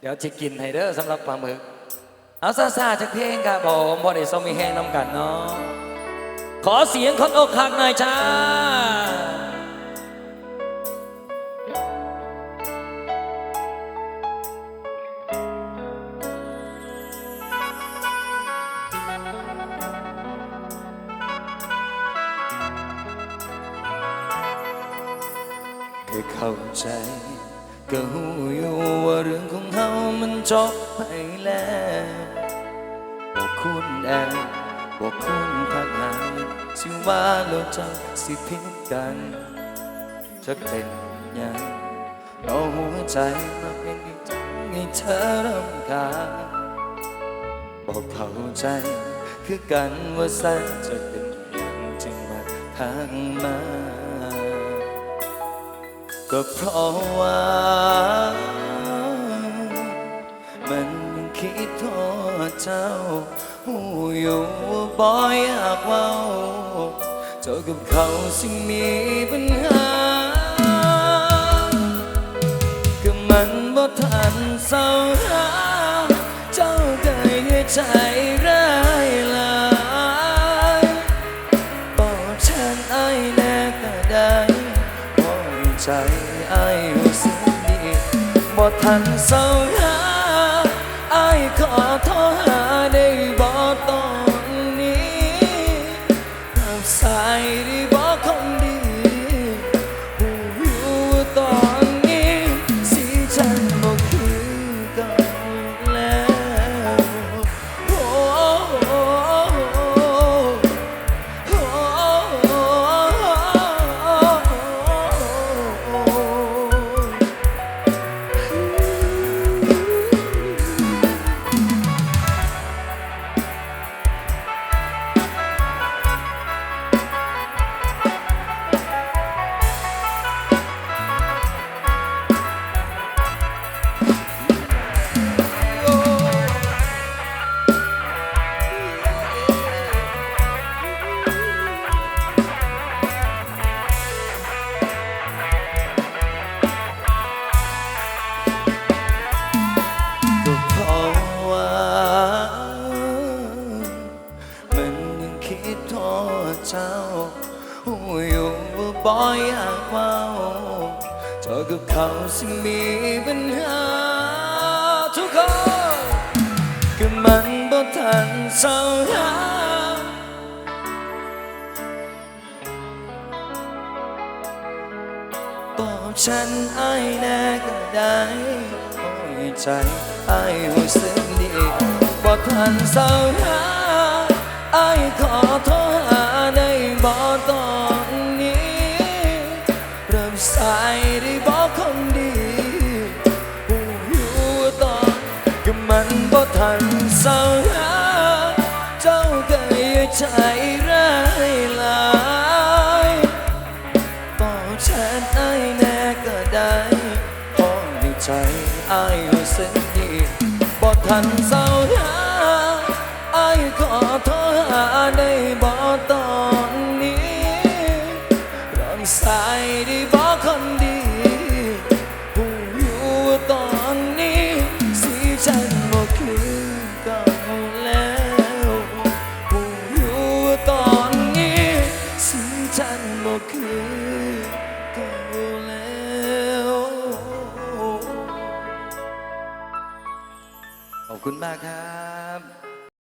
เดี๋ยวจะกินไฮเด้อสำหรับปลาหมึก เอาซาซาจากเพลงครับผมพอได้สมีแห้งน้ำกันเนาะขอเสียงคนอกหักหน่อยจ้าแค่เข้าใจ ก็หูอยู่ว่าเรื่องของเฮามันจบไปแล้วบอกคุณแอนบอกคุณทักหาสิว่าเราจะสิพิดกันจะเป็นยังเอาหัวใจมาเป็นอีกทางให้เธอรำคาญบอกเข้าใจ คือกันว่าสันจะเป็นอย่างจึงมาทางมา ก็เพราะว่า มันยังคิดโทษเจ้าหูอยู่บ่อยากเว้าเจ้ากับเขาสิมีปัญหา ก็มันบ่ทันเศร้าหาเจ้าก็ยังใจร้ายลายบอกฉันไอ้แน่ก็ได้ ใจไอ้รู้สึกดีบ่ทันเศร้าหาไอ้ขอโทษ บ่อยากเว้าเจอกับเขาสิมีปัญหาทุกคนก็มันบ่ทันเศร้าหาบอกฉันไอ้แน่ก็ได้โอ้ยใจไอ้หูสึกดีบอกทันเศร้าหาไอ้ขอโทษ สายได้บอกคนดีหูอยู่ว่าตอนก็มันบอกทันเศร้าหาเจ้าก็ยังใจร้ายหลายบอกฉันไอ้แน่ก็ได้พอในใจไอ้รู้สึกดีบอกทันเศร้าหา คุณมากครับ